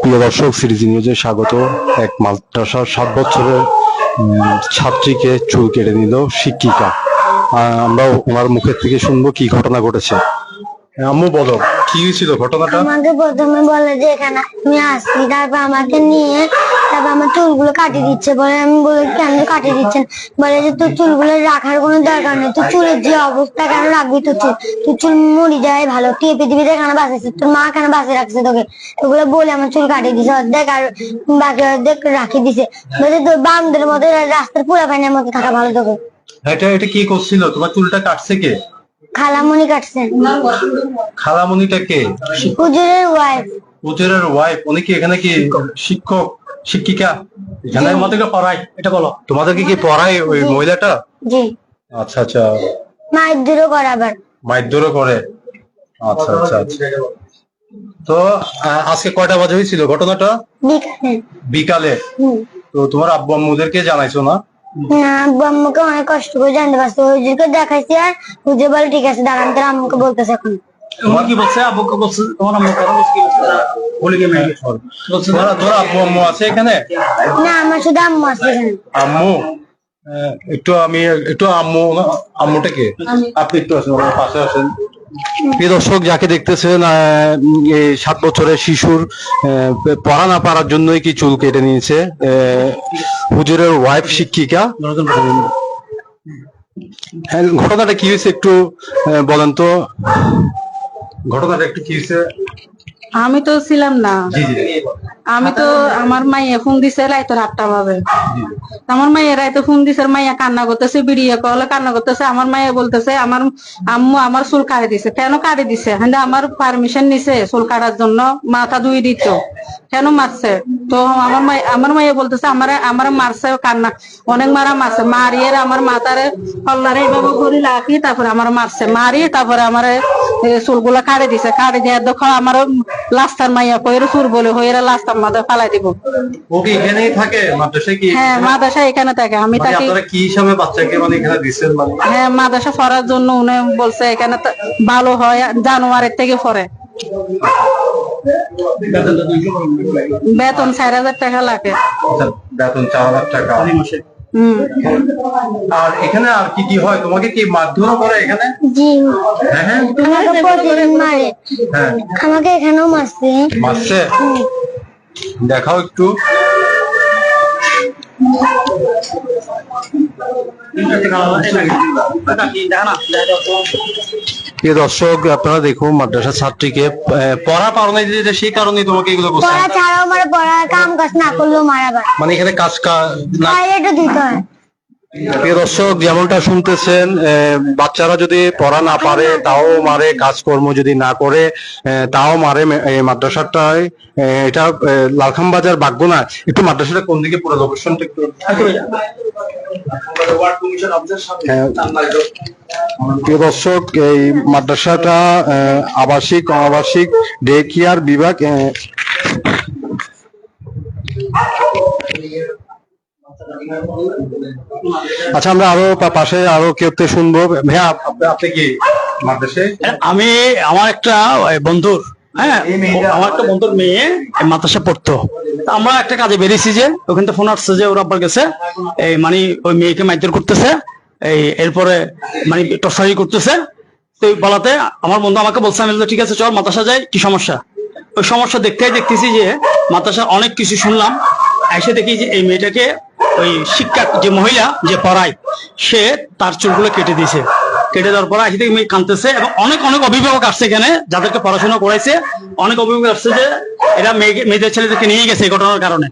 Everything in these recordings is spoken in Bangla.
প্রিয় দর্শক সিরিজ নিউজে স্বাগত। এক মাদ্রাসার সাত বছরের ছাত্রীকে চুল কেটে নিল শিক্ষিকা। আমরা ওনার মুখের থেকে শুনব কি ঘটনা ঘটেছে। হ্যাঁ, আম্মু বলো কি হয়েছিল ঘটনাটা? আমাকে প্রথমে বলে যে এখানে আমি আসছি তারপর আমাকে নিয়ে তারপর আমার চুলগুলো কাটিয়ে দিচ্ছে বলে আমি বলে কেন কাটিয়ে দিচ্ছেন? বলে যে তোর চুলগুলো রাখার কোনো দরকার নেই। তোর চুলের যে অবস্থা কেন রাখবি তোর চুল? তোর চুল মরি যায় ভালো। তুই পৃথিবীতে কেন বাঁচাচ্ছিস তোর মা কেন বাঁচে রাখছে তোকে? এগুলো বলে আমার চুল কাটিয়ে দিছে। অর্ধেক আর বাকি অর্ধেক রাখি দিছে। বলে তোর বামদের মতো রাস্তার পুরা পানির মতো থাকা ভালো তোকে। এটা এটা কি করছিল? তোমার চুলটা কাটছে কে? খালামুনি কাটছে। খালামণিটা কে? হুজুরের ওয়াইফ উজেরের ওয়াইফ উনি কি এখানে কি শিক্ষক? শিক্ষিকা এখানে আমাদেরকে পড়ায় এটা বলো। তোমাদেরকে কি পড়ায় ওই মহিলাটা? জি। আচ্ছা আচ্ছা। মায়ের দূরও করাবার মারধরও করে? আচ্ছা আচ্ছা আচ্ছা। তো আজকে কয়টা বাজে হয়েছিল ঘটনাটা? বিকালে। বিকালে? তো তোমার আব্বু আম্মুদেরকে জানাইছো না? না আব্বু আম্মুকে অনেক কষ্ট করে জানতে পারছে। হুজুরকে দেখাইছি আর হুজুর বলে ঠিক আছে দাঁড়ান তারা আম্মুকে বলতেছে এখন। তোমার কি বলছে? আব্বুকে বলছে তোমার আম্মু কথা বলছে কি বলছে? বলে কি মেয়ে বলছে তোমার তোমার আব্বু আম্মু আছে এখানে? না আমার শুধু আম্মু আছে এখানে। আম্মু? একটু আমি একটু আম্মু আম্মুটা আপনি একটু আছেন আমার পাশে আছেন প্রিয় দর্শক যাকে দেখতেছেন সাত বছরের শিশুর পড়া না পারার জন্যই কি চুল কেটে নিয়েছে হুজুরের ওয়াইফ শিক্ষিকা? হ্যাঁ, ঘটনাটা কি হয়েছে একটু বলেন তো। ঘটনাটা একটু কি হয়েছে? আমি তো ছিলাম না। জি জি। আমি তো আমার মাইয়া ফোন দিছে রাইতো আটটা ভাবে। আমার মাইয়া রাইতো ফোন দিছে মাইয়া কান্না করতেছে বিড়িয়ে কলে কান্না করতেছে। আমার মাইয়া বলতেছে আমার আম্মু আমার চুল কাটে দিছে। কেন কাটে দিছে? হ্যাঁ আমার পারমিশন নিছে চুল কাটার জন্য মাথা ধুই দিত কেন মারছে? তো আমার মাই আমার মাইয়া বলতেছে আমার আমার মারছে কান্না। অনেক মারা মারছে। মারিয়ে আমার মাথারে কল্লারে এইভাবে ঘুরি রাখি তারপরে আমার মারছে। মারি তারপরে আমার চুলগুলা কাটে দিছে। কাটে দেওয়ার দেখো আমার লাস্টার মাইয়া কইরে চুল বলে হইরা লাস্টার ফালাই দিব। ও কি এখানেই থাকে? মাদ্রাসায় কি? হ্যাঁ মাদাসা এখানে থাকে। আমি মানে তাকে আপনারা কি হিসাবে বাচ্চাকে মানে এখানে দিচ্ছেন মানে? হ্যাঁ মাদাসা পড়ার জন্য উনি বলছে এখানে তো ভালো হয় জানুয়ারির থেকে পড়ে। বেতন চার হাজার টাকা লাগে। বেতন চার হাজার টাকা। হম। আর এখানে আর কি কি হয়? তোমাকে কি মারধরও করে এখানে? জি। হ্যাঁ হ্যাঁ। হ্যাঁ। আমাকে এখানেও মারছে। মারছে? দেখাও একটু। প্রিয় দর্শক আপনারা দেখুন মাদ্রাসার ছাত্রীকে আহ, পড়া পারো না যেটা সেই কারণে তোমাকে এগুলো করছে। পড়া ছাড়াও মারে পড়া কাম কাজ না করলেও মারাবার মানে এখানে কাজ কাজ না দিতে হয়। প্রিয় দর্শক যেমনটা শুনতেছেন বাচ্চারা যদি পড়া না পারে তাও মারে কাজকর্ম যদি না করে তাও মারে মাদ্রাসাটায় এটা লালখাম বাজার বাগনা একটু মাদ্রাসাটা কোন দিকে পুরো লোকেশনটা একটু হ্যাঁ। প্রিয় দর্শক এই মাদ্রাসাটা আবাসিক অনাবাসিক ডে কেয়ার বিভাগ আচ্ছা আমরা আরও পাশে আরও কেউ শুনব। ভাইয়া আপনি কি মাদ্রাসায় আমি আমার একটা বন্ধুর হ্যাঁ আমার একটা বন্ধুর মেয়ে মাদ্রাসা পড়তো। আমরা একটা কাজে বেরিয়েছি যে ওখান ফোন আসছে যে ওর আব্বার গেছে এই মানে ওই মেয়েকে মাইদের করতেছে এই এরপরে মানে টসারি করতেছে। তো বলাতে আমার বন্ধু আমাকে বলছে আমি ঠিক আছে চল মাদ্রাসা যাই কি সমস্যা? ওই সমস্যা দেখতেই দেখতেছি যে মাদ্রাসা অনেক কিছু শুনলাম এসে দেখি যে এই মেয়েটাকে ওই শিক্ষা যে মহিলা যে পড়ায়, সে তার চুলগুলো কেটে দিয়েছে। কেটে দেওয়ার পর আসে দেখি মেয়ে কাঁদতেছে এবং অনেক অনেক অভিভাবক আসছে এখানে, যাদেরকে পড়াশোনা করাইছে। অনেক অভিভাবক আসছে যে এরা মেয়েকে, মেয়েদের ছেলেদেরকে নিয়ে গেছে এই ঘটনার কারণে।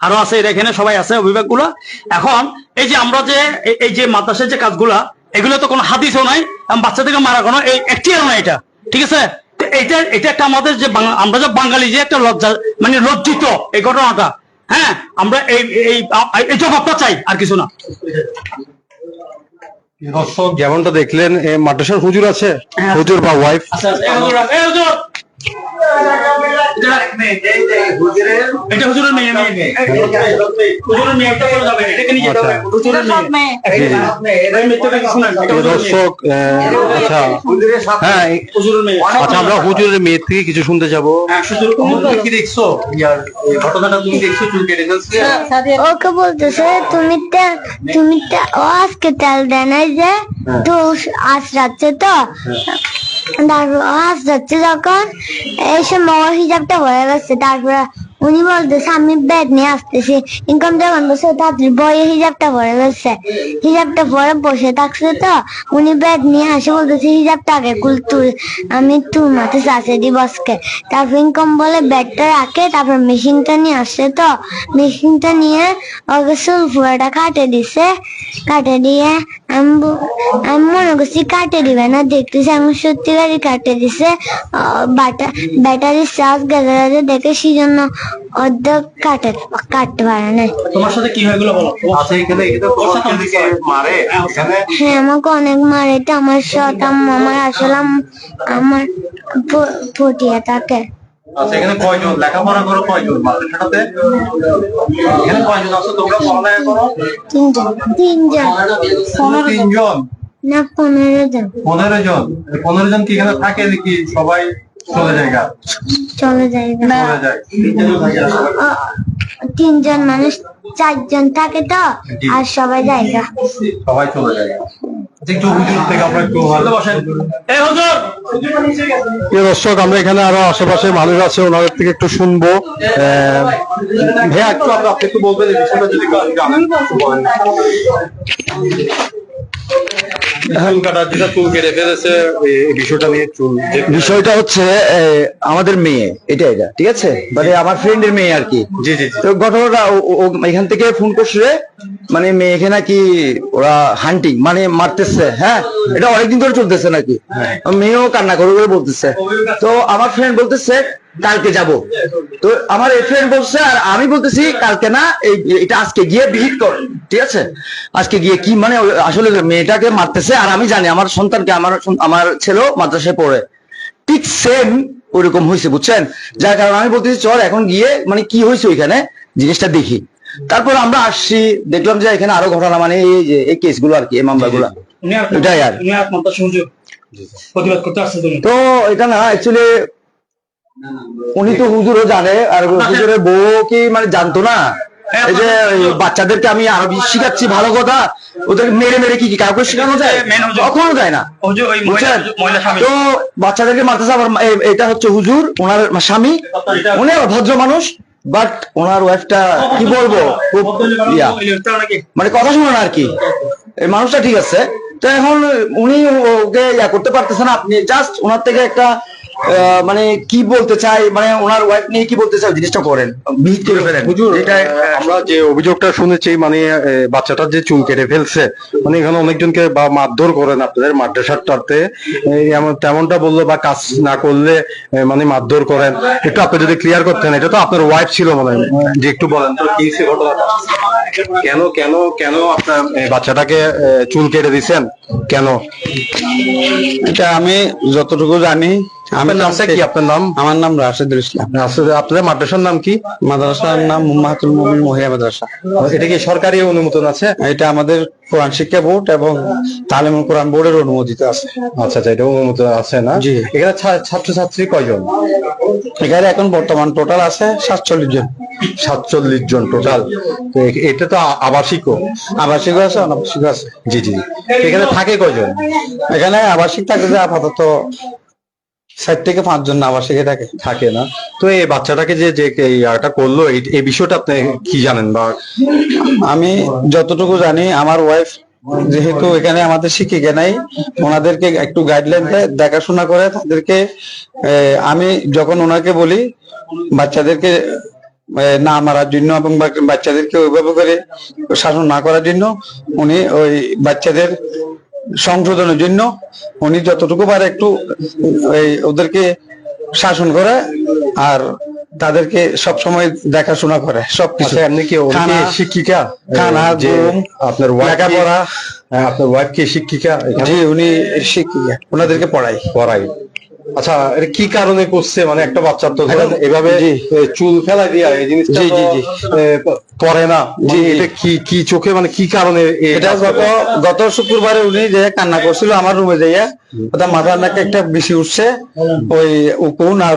আরও আছে, এরা এখানে সবাই আছে অভিভাবকগুলো এখন এই যে আমরা যে, এই- যে মাদ্রাসার যে কাজগুলা, এগুলো তো কোনো হাদিসও নাই, এবং বাচ্চাদেরকে মারা কোনো, এই একটিও নাই এটা। ঠিক আছে? এটা এটা একটা আমাদের যে আমরা যে বাঙালি যে একটা লজ্জা মানে লজ্জিত এই ঘটনাটা। হ্যাঁ আমরা এই এই এই জবাবটা চাই আর কিছু না দর্শক যেমনটা দেখলেন মাদ্রাসার হুজুর আছে হ্যাঁ। হুজুর বা ওয়াইফ আচ্ছা হুজুর। এটা হুজুরের দর্শক আচ্ছা। হ্যাঁ আচ্ছা আমরা হুজুরের মেয়ের থেকে কিছু শুনতে যাব। হ্যাঁ, হুজুর- তুমি কি দেখছ? ঘটনাটা তুমি দেখছ? চুল কেটে ওকে বলতেছে তুমি তুমি আজকে তেল যে তো আজ রাত্রে তো। তারপর আজ যাচ্ছে যখন এই সময় ওর হিজাবটা হয়ে গেছে। তারপর উনি বলতেছে আমি ব্যাগ নিয়ে আসতেছি। ইনকাম যখন বসে তাড়াতাড়ি বইয়ে হিজাবটা ভরে গেছে হিজাবটা পরে বসে থাকছে তো, উনি ব্যাগ নিয়ে আসে, বলতেছে, হিজাবটা আগে কুল তুল। আমি তুল মাথে চাষে দি বসকে তারপর ইনকাম বলে ব্যাগটা রাখে, তারপর মেশিনটা নিয়ে আসছে তো। মেশিনটা নিয়ে ওকে সুলফুয়াটা কাটে দিছে। কাটে দিয়ে আমি আমি মনে করছি কাটে দিবে না দেখতেছি আমি সত্যিকারই কাটে দিছে আহ, বাটা- ব্যাটারি চার্জ গেছে গেছে দেখে সেই জন্য অর্ধেক কাটে কাটতে পারে না তোমার সাথে কি হয় এগুলো বলো আচ্ছা এখানে এটা তো তোমাকে মারে। হ্যাঁ আমাকে অনেক মারে তো আমার সৎ আমার আসলে আমার পটিয়া থাকে আচ্ছা এখানে কয়জন? লেখাপড়া করো কয়জন? মাদ্রাসাটাতে? এখানে কয়জন আছো? তোমরা পড়ালেখা করো? তিনজন। তিনজন। না পনেরো জন। পনেরো জন? পনেরো জন কি এখানে থাকে নাকি সবাই চলে যায় গা? চলে যায় চলে যায়। তিনজন মানুষ চারজন থাকে তো আর সবাই জায়গা সবাই চলে যায় দর্শক আমরা এখানে আরও আশেপাশে মানুষ আছে ওনাদের থেকে একটু শুনব। আহ, ভাইয়া একটু আপনি আপনি একটু বলবেন বিষয়টা যদি হচ্ছে আমাদের মেয়ে এটা এটা ঠিক আছে? মানে আমার ফ্রেন্ডের মেয়ে আর কি। জি জি জি। ঘটনাটা এখান থেকে ফোন করছে মানে মেয়েকে নাকি ওরা হান্টিং মানে মারতেছে হ্যাঁ? এটা অনেকদিন ধরে চলতেছে নাকি? মেয়েও কান্না করে করে বলতেছে। তো আমার ফ্রেন্ড বলতেছে কালকে যাব। তো আমার এই ফ্রেন্ড বলছে আর আমি বলতেছি কালকে না এই এটা আজকে গিয়ে ভিজিট কর। ঠিক আছে? আজকে গিয়ে কি মানে আসলে মেয়েটাকে মারতেছে আর আমি জানি আমার সন্তানকে আমার আমার ছেলেও মাদ্রাসায় পড়ে। ঠিক সেম ওরকম হয়েছে বুঝছেন? যার কারণে আমি বলতেছি চল এখন গিয়ে মানে কি হয়েছে ওইখানে? জিনিসটা দেখি। তারপর আমরা আসছি দেখলাম যে এখানে আরও ঘটনা মানে এই যে এই কেসগুলো আর কি এই মামলাগুলো। এটাই আর। তো এটা না অ্যাকচুয়ালি উনি তো হুজুরও জানে আর হুজুরের বউ কি মানে জানতো না? এই যে বাচ্চাদেরকে আমি আরবি শিখাচ্ছি ভালো কথা ওদেরকে মেরে মেরে কি কি কাউকে শেখানো যায়? কখনো যায় না। তো বাচ্চাদেরকে মারতেছে আবার এটা হচ্ছে হুজুর ওনার স্বামী। উনি ভদ্র মানুষ। বাট ওনার ওয়াইফটা কি বলব, খুব ইয়া। মানে কথা শুনে না আর কি। মানুষটা ঠিক আছে। তো এখন উনি ওকে ইয়া করতে পারতেছে না। আপনি জাস্ট ওনার থেকে একটা মানে কি বলতে চাই? মানে ওনার ওয়াইফ নিয়ে কি বলতে চাই? জিনিসটা করেন। বিহিত করে ফেলেন। হুজুর এটা আমরা যে অভিযোগটা শুনেছি মানে বাচ্চাটার যে চুল কেটে ফেলছে মানে এখানে অনেকজনকে বা মারধর করেন আপনাদের এমন তেমনটা বলল বা কাজ না করলে মানে মারধর করেন। একটু আপনি যদি ক্লিয়ার করতেন এটা তো আপনার ওয়াইফ ছিল মনে হয়। যে একটু বলেন তো কি ঘটনাটা? কেন কেন কেন আপনার বাচ্চাটাকে আহ, চুল কেটে দিছেন? কেন? এটা আমি যতটুকু জানি আমি আপনার নামটা কি? আপনার নাম? আমার নাম রাশেদুল ইসলাম। আপনাদের মাদ্রাসার নাম কি? মাদ্রাসার নাম মুম্মাহাতুল মুমিন মহিলা মাদ্রাসা। এটা কি সরকারি অনুমোদন আছে? এটা আমাদের কোরআন শিক্ষা বোর্ড এবং তালিমুল কোরআন বোর্ডের অনুমোদিত আছে। আচ্ছা আচ্ছা এটা আছে না? জি। এখানে ছাত্রছাত্রী কয়জন? এখানে এখন বর্তমান টোটাল আছে সাতচল্লিশ জন। সাতচল্লিশ জন টোটাল। তো এটা তো আবাসিকও। আবাসিক আছে অনাবাসিক আছে। জি জি এখানে থাকে কয়জন? এখানে আবাসিক থাকে যে আপাতত ষাট থেকে পাঁচজন আবাসিকে থাকে থাকে না। তো এই বাচ্চাটাকে যে যে আরটা করল এই- এই বিষয়টা আপনি কি জানেন বা আমি যতটুকু জানি আমার ওয়াইফ যেহেতু এখানে আমাদের শিক্ষিকা নাই ওনাদেরকে একটু গাইডলাইন দেয় দেখাশোনা করে তাদেরকে আহ, আমি যখন ওনাকে বলি বাচ্চাদেরকে না মারার জন্য এবং বাচ্চাদেরকে ওইভাবে করে শাসন না করার জন্য উনি ওই বাচ্চাদের সংশোধনের জন্য উনি যতটুকু পারে একটু এই ওদেরকে শাসন করে আর তাদেরকে সব সময় দেখাশোনা করে সব কিছু এমনি কি শিক্ষিকা? খানা, যে আপনার লেখাপড়া। আপনার ওয়াইফ কি শিক্ষিকা জি উনি শিক্ষিকা ওনাদেরকে পড়াই। পড়াই। আচ্ছা এটা কি কারণে করছে? মানে একটা বাচ্চা তো ধরেন এভাবে চুল ফেলা দিয়া এই জিনিসটা জি, জি, জি। করে না। জি, মানে এটা কি কি চোখে মানে কি কারণে এটা গত গত শুক্রবারে উনি যে কান্না করছিল আমার রুমে যাইয়া ওটা মাথার নাকে একটা বেশি উঠছে ওই উকুন আর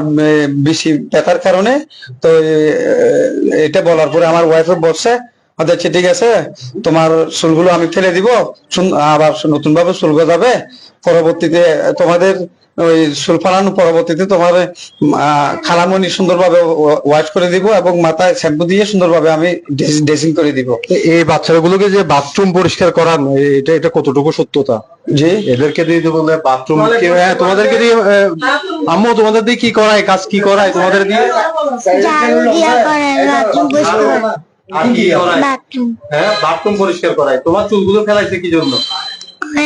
বেশি ব্যথার কারণে তো এটা বলার পরে আমার ওয়াইফে বলছে আচ্ছা ঠিক আছে। তোমার চুলগুলো আমি ফেলে দিব। আবার নতুন ভাবে চুল গজাবে। পরবর্তীতে তোমাদের ওই চুল ফালানো পরবর্তীতে তোমার খালামণি সুন্দরভাবে ওয়াশ করে দিব এবং মাথায় শ্যাম্পু দিয়ে সুন্দরভাবে আমি ড্রেসিং করে দিব। এই বাচ্চাগুলোকে যে বাথরুম পরিষ্কার করান এটা এটা কতটুকু সত্যতা? জি। এদেরকে দিয়ে যে বলে বাথরুম হ্যাঁ তোমাদেরকে দিয়ে আম্মু তোমাদের দিয়ে কি করায়? কাজ কি করায়? তোমাদের দিয়ে? হ্যাঁ বাথরুম পরিষ্কার করায়। তোমার চুলগুলো ফেলাইছে কি জন্য?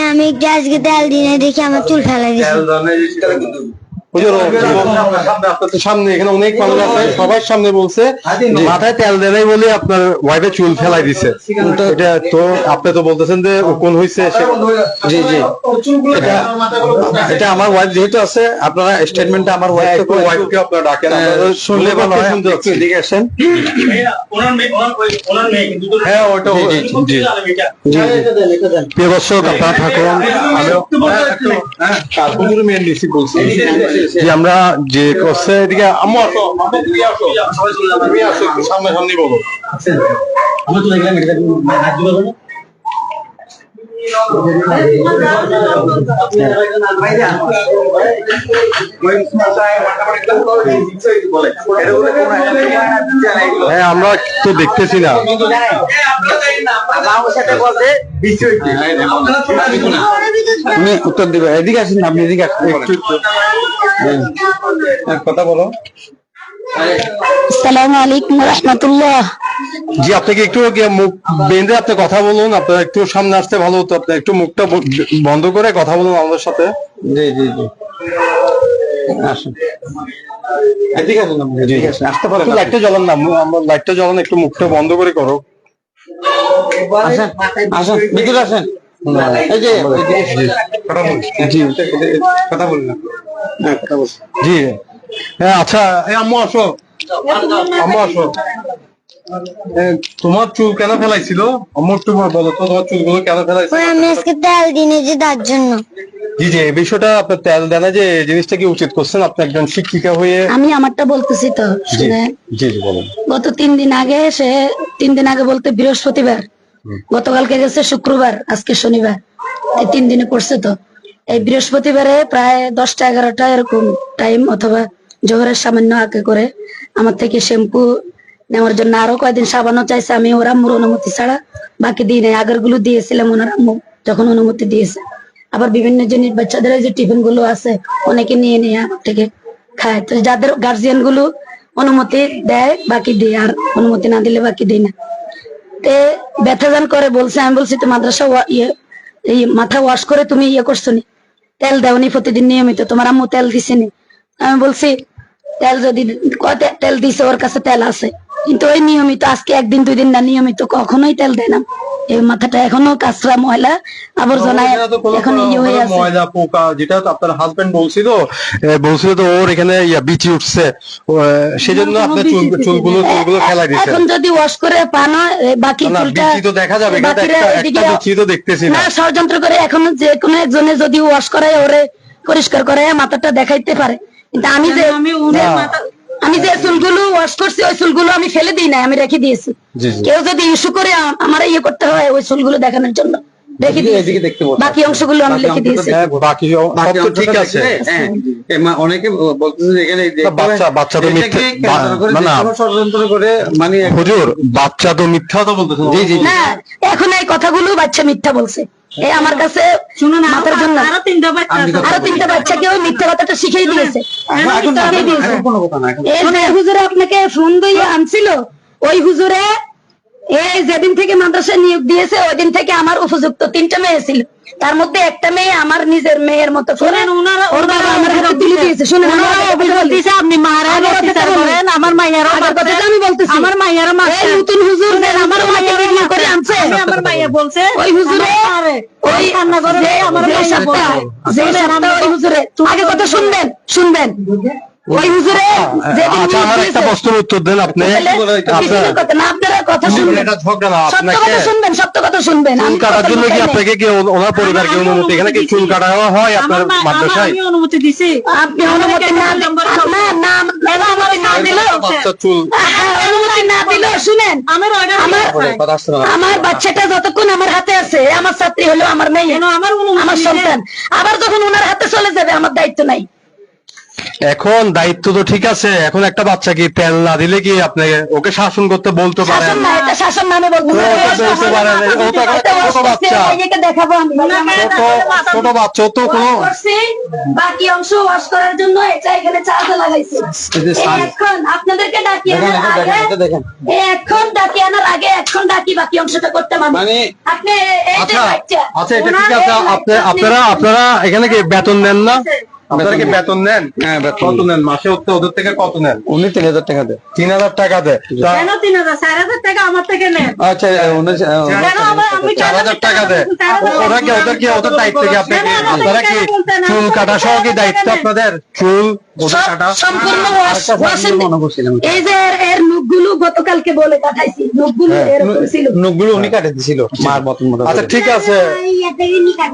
আমি গ্যাস গেতে তেল দিনে দেখি আমার চুল ফেলাই রোগ- সামনে এখানে অনেক মানুষ আছে সবার সামনে বলছে মাথায় তেল দেয় বলে আপনার ওয়াইফে চুল ফেলাই দিছে। এটা তো আপনি তো বলতেছেন যে কোন হয়েছে জি জি। এটা এটা আমার ওয়াইফ যেহেতু আছে আপনারা স্টেটমেন্টটা আমার ওয়াইফ ওয়াইফকে আপনার ডাকেন শুনলে ভালো হয় শুনতে একটু এদিকে আসেন। ওনার মেয়ে ওনার ওই- ওনার মেয়ে কিন্তু হ্যাঁ ওটা জি, জি, জি জি। প্রিয় দর্শক আপনারা থাকুন। মেন বলছি। যে আমরা যে করছে এদিকে আম্মু আসো তুমি আসো। তুমি আসো সামনে সামনে বলো আমরা তো দেখলাম এটা রাজ্য বলো না হ্যাঁ আমরা তো দেখতেছি না। উনি উত্তর দিবে। এদিকে আসেন আপনি এদিকে হ্যাঁ, কথা বলো। আসসালামু আলাইকুম রহমতুল্লাহ। জি আপনাকে একটু মুখ বেঁধে আপনি কথা বলুন আপনার একটু সামনে আসতে ভালো হতো আপনি একটু মুখটা বন্ধ করে কথা বলুন আমাদের সাথে। জি জি জি। আসুন। এদিকে আসেন আপনি এদিকে আসতে পারেন লাইটটা জ্বলান না মু- লাইটটা জ্বলান একটু মুখটা বন্ধ করে করো। আসেন আসেন ভিতরে আসেন। এই যে জি। কথা বলুন। হ্যাঁ কথা বলুন। জি। হ্যাঁ আচ্ছা এই আম্মু আসো। আম্মু আসো। তোমার চুল কেন ফেলাইছিল? আম্মু একটু বলো তো তোমার চুলগুলো কেন ফেলাইছিল? আমি আজকে তেল দিনে যে তার জন্য। জি জি এই বিষয়টা আপনার তেল দেনা যে জিনিসটা কি উচিত করছেন? আপনি একজন শিক্ষিকা হয়ে আমি আমারটা বলতেছি তো জি শুনে। জি জি বলেন। গত তিন দিন আগে সে তিন দিন আগে বলতে বৃহস্পতিবার। গতকালকে গেছে শুক্রবার আজকে শনিবার। এই তিন দিনে করছে তো। এই বৃহস্পতিবারে প্রায় দশটা এগারোটা এরকম টাইম অথবা জোহরের সামান্য আগে করে আমার থেকে শ্যাম্পু নেওয়ার জন্য আরও কয়েকদিন সাবানও চাইছে। আমি ওর আম্মুর অনুমতি ছাড়া বাকি দিই নাই। আগেরগুলো দিয়েছিলাম ওনার আম্মু, যখন অনুমতি দিয়েছে। আবার বিভিন্ন জিনিস, বাচ্চাদের যে টিফিনগুলো আছে, অনেকে নিয়ে নিয়ে আমার থেকে খায়। তো যাদের গার্জিয়ানগুলো অনুমতি দেয়, বাকি দিই। আর অনুমতি না দিলে বাকি দিই না। তে ব্যথা যান করে বলছে, আমি বলছি, তো মাদ্রাসা ইয়ে এই মাথা ওয়াশ করে তুমি ইয়ে করছ নি? তেল দেওনি প্রতিদিন নিয়মিত। তোমার আম্মু তেল দিছেনি আমি বলছি তেল যদি তেল দিছে ওর কাছে তেল আছে। কিন্তু ওই নিয়মিত আজকে একদিন দুই দিন না নিয়মিত কখনোই তেল দেয় না। এই মাথাটা এখনও কাঁচরা ময়লা আবর্জনায় এখানে ইয়ে হয়ে আছে। ময়লা পোকা যেটা আপনার হাজবেন্ড বলছিল বলছিল তো ওর এখানে ইয়া বিচি উঠছে। সেজন্য আপনার চুলগুলো চুলগুলো এখন যদি ওয়াশ করে পানো বাকি চুলটা বিচি তো দেখা যাবে একটা একটা বিচি তো দেখতেছি না। না ষড়যন্ত্র করে এখন যে কোনো একজনে যদি ওয়াশ করে ওরে পরিষ্কার করে মাথাটা দেখাইতে পারে। কিন্তু আমি যে আমি উনি মাথা আমি যে চুলগুলো ওয়াশ করছি ওই চুলগুলো আমি ফেলে দিই না আমি রেখে দিয়েছি। কেউ যদি ইস্যু করে আমার ইয়ে করতে হয় ওই চুলগুলো দেখানোর জন্য। রেখে দিয়েছি। বাকি অংশগুলো আমি বাকি লিখে দিয়েছি। হ্যাঁ বাকি সব তো ঠিক আছে। হ্যাঁ, অনেকে বলতেছে এখানে বাচ্চা বাচ্চা তো এটাকে মিথ্যে কেন্দ্র করে না, না। ষড়যন্ত্র করে মানে হুজুর বাচ্চা তো মিথ্যা তো বলতেছে। জি, জি, জি। না এখন এই কথাগুলো বাচ্চা মিথ্যা বলছে। এই আমার কাছে মাথার জন্য আরও তিনটা বাচ্চা আরও তিনটা বাচ্চাকে ওই মিথ্যা কথাটা শিখিয়ে দিয়েছে। এই হুজুরে আপনাকে ফোন দিয়ে আনছিল ওই হুজুরে এই যেদিন থেকে মাদ্রাসা নিয়োগ দিয়েছে ওই দিন থেকে আমার উপযুক্ত তিনটা মেয়ে ছিল। তার মধ্যে একটা মেয়ে আমার নিজের মেয়ের মতো শুনেন, ওনারা- ওর বাবা আমার হাতে অভিযোগ তুলে দিয়েছে শুনেন আমার ওনারা অভিযোগ বলি। আপনি মারা আমার কথা অত্যাচার করেন, আমার মাইয়ারও আমার। কথাটা আমি বলতেছি। আমার মাইয়ারও মা এই নতুন হুজুর আমার মাইয়ারও বিয়ে করে আনছে। আমি আমার মাইয়া বলছে ওই হুজুরে। ওই কান্না করে আমার মাইয়া বলছে। যে হুজুরে আগে কথা শুনবেন শুনবেন ওই হুজুরে আচ্ছা আমার একটা প্রশ্নের উত্তর দেন আপনি। তাহলে আপনার কিছুর কথা না, আপনারা কথা শুনবেন এটা ঝগড়া না আপনাকে শুনবেন সত্য কথা শুনবেন চুল কাটার জন্য কি আপনাকে কি ওনার পরিবারকে অনুমতি এখানে কি চুল কাটা হয় আপনার মাদ্রাসায়? আমি অনুমতি দিছি। আপনি অনুমতি না না না না অনুমতি না দিলেও বাচ্চা চুল। অনুমতি না দিলেও শুনেন। আমার আমার আছে। কথা আসছে না। আমার বাচ্চাটা যতক্ষণ আমার হাতে আছে আমার ছাত্রী হলো আমার মেয়ে কেন আমার আমার নেই? সন্তান। আবার যখন ওনার হাতে চলে যাবে আমার দায়িত্ব নাই। এখন দায়িত্ব তো ঠিক আছে এখন একটা বাচ্চা কি তেল না দিলে কি আপনাকে ওকে শাসন করতে বলতে পারেন শাসন না এটা শাসন নামে বলব পারে ছোট বাচ্চা। দেখাবো ছোট ছোট বাচ্চা তো কোনো বাকি অংশ ওয়াশ করার জন্য এটা এখানে চার্জে লাগাইছি এখন আপনাদেরকে ডাকি এখন ডাকি আনার আগে এখন ডাকি বাকি অংশটা করতে মানে মানে- আপনি আচ্ছা আচ্ছা এটা ঠিক আছে আপনারা আপনারা এখানে কি বেতন নেন না আপনারা কি বেতন নেন? হ্যাঁ, কত নেন মাসে? ওদের ওদের থেকে কত নেন? উনি তিন হাজার টাকা দেয়। তিন হাজার টাকা দেয়। কেন তিন হাজার? চার হাজার টাকা আমার থেকে নেন। আচ্ছা টাকা দেয় ওরা কি ওদের কি ওদের দায়িত্ব কি আপনি আপনারা কি চুল কাটা সহ কি দায়িত্ব আপনাদের? চুল সম্পূর্ণ মনে এই যে এর- এর গতকালকে বলে কাটাইছি মুখগুলো এরকম ছিল। নখগুলো উনি কাটে দিছিল মার মতন মতো আচ্ছা ঠিক আছে।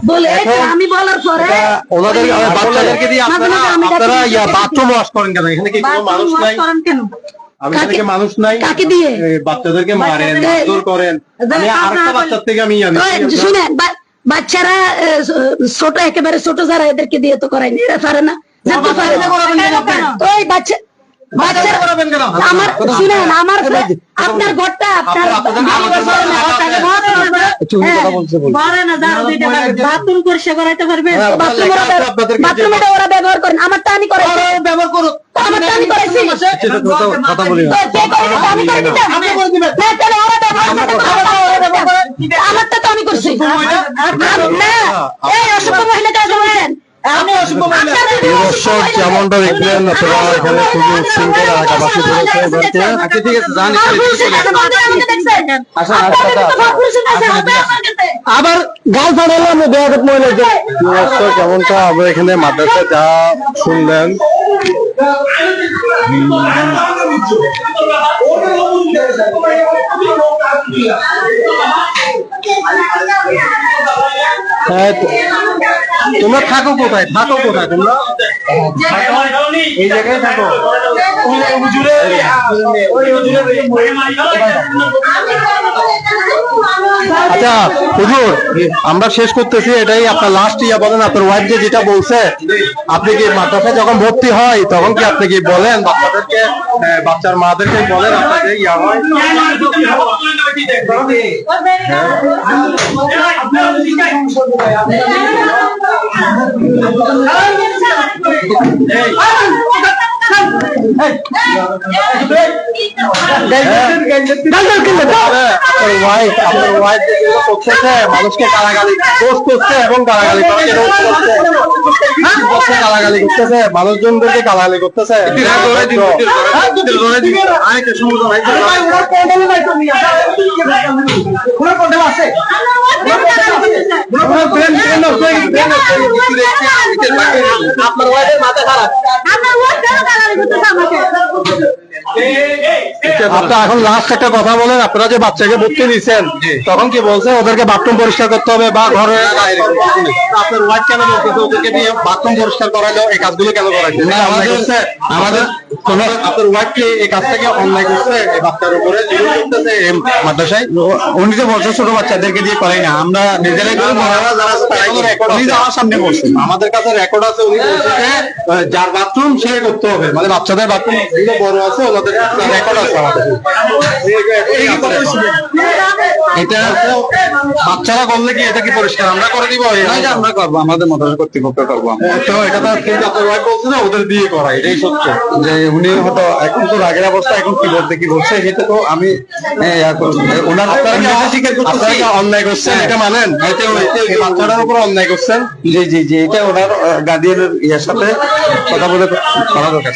বলে আমি বলার পরে ওনাদের বাচ্চাদেরকে দিয়ে আপনারা আপনারা ইয়া বাথরুম ওয়াশ করেন কেন? এখানে কি কোনো মানুষ নাই? করেন কেন? আমি এখানে মানুষ নাই। কাকে দিয়ে? বাচ্চাদেরকে মারেন মারধর করেন। আমি আরেকটা বাচ্চার থেকে আমি শুনেন বাচ্চারা ছোট একেবারে ছোট যারা এদেরকে দিয়ে তো করায়নি এরা পারে না। পারে না। ওই বাচ্চা আমার শুনেন আমার আপনার ঘরটা আপনার বাথরুম পরিষ্কার করাইতে পারবেন হ্যাঁ, বাথরুম ওরা ব্যবহার করেন আমারটা আমি ব্যবহার করো। আমারটা আমি করাইছি সেটা কথা- কথা বলি না। তো করে আমি করে দিতাম। না তাহলে ওরা ব্যবহার করতে পারবে। না, ওরা ব্যবহার করে। আমারটা তো আমি করছি। না এই অসভ্য মহিলাটা আগে বলছেন মহিলা- যেমনটা দেখলেন আপনারা এখানে খুবই উচ্ছৃঙ্খল এলাকাবাসী ধরেছে এবারকে আচ্ছা ঠিক আছে বলতে আমার কাছে। আবার গাল ফাটালাম বেয়াদব যেমনটা আমরা এখানে মাদ্রাসা যা শুনলেন হ্যাঁ, তোমরা থাকো কোথায় থাকো কোথায় তোমরা এই জায়গায় থাকো আচ্ছা হুজুর, আমরা শেষ করতেছি, এটাই আপনার লাস্ট ইয়া বলেন, আপনার ওয়াইফ যে যেটা বলছে, আপনি কি মাদ্রাসায় যখন ভর্তি হয়, তখন কি আপনি কি বলেন, বাচ্চাদেরকে বাচ্চার মাদেরকে বলেন আপনাকে ইয়া হয়? আপনার মানুষকে গালাগালি দোষ করছে এবং গালাগালি করছে গালাগালি করতেছে মানুষজনদেরকে গালাগালি করতেছে আপনার ওয়াইফের মাথা খারাপ আচ্ছা এখন লাস্ট একটা কথা বলেন আপনারা যে বাচ্চাকে ভর্তি নিছেন তখন কি বলছে? ওদেরকে বাথরুম পরিষ্কার করতে হবে বা ঘরে বাইরে করতে হবে? আপনার ওয়াইফ কেন বলতেছে ওদেরকে দিয়ে বাথরুম পরিষ্কার এই কাজগুলো কেন? আমাদের আপনার ওয়াইফ কি এই কাজটাকে অন্যায় করছে? এই বাচ্চার উপরে জুলুম করতেছে এই মাদ্রাসায়? উনি তো বলছে ছোট বাচ্চাদেরকে দিয়ে করাই না আমরা নিজেরাই করে যারা আমাদের কাছে রেকর্ড আছে উনি বলছে যার বাথরুম করতে হবে। মানে বাচ্চাদের বাথরুম বড় আছে ওনাদের রেকর্ড আছে আমাদের। এটা বাচ্চারা করলে কি এটা কি পরিষ্কার? আমরা করে দিব? আমরা করব আমাদের মতো কর্তৃপক্ষ করব তো এটা তো বলছে না ওদের বিয়ে করা এটাই সত্য। যে উনি হয়তো এখন তো রাগের অবস্থা এখন কি বলতে কি বলছে সেটা তো আমি ওনার অন্যায় করছেন? এটা মানেন? বাচ্চাটার উপর অন্যায় করছেন জি জি জি এটা ওনার গার্ডিয়ানের ইয়ার সাথে কথা বলে করা দরকার।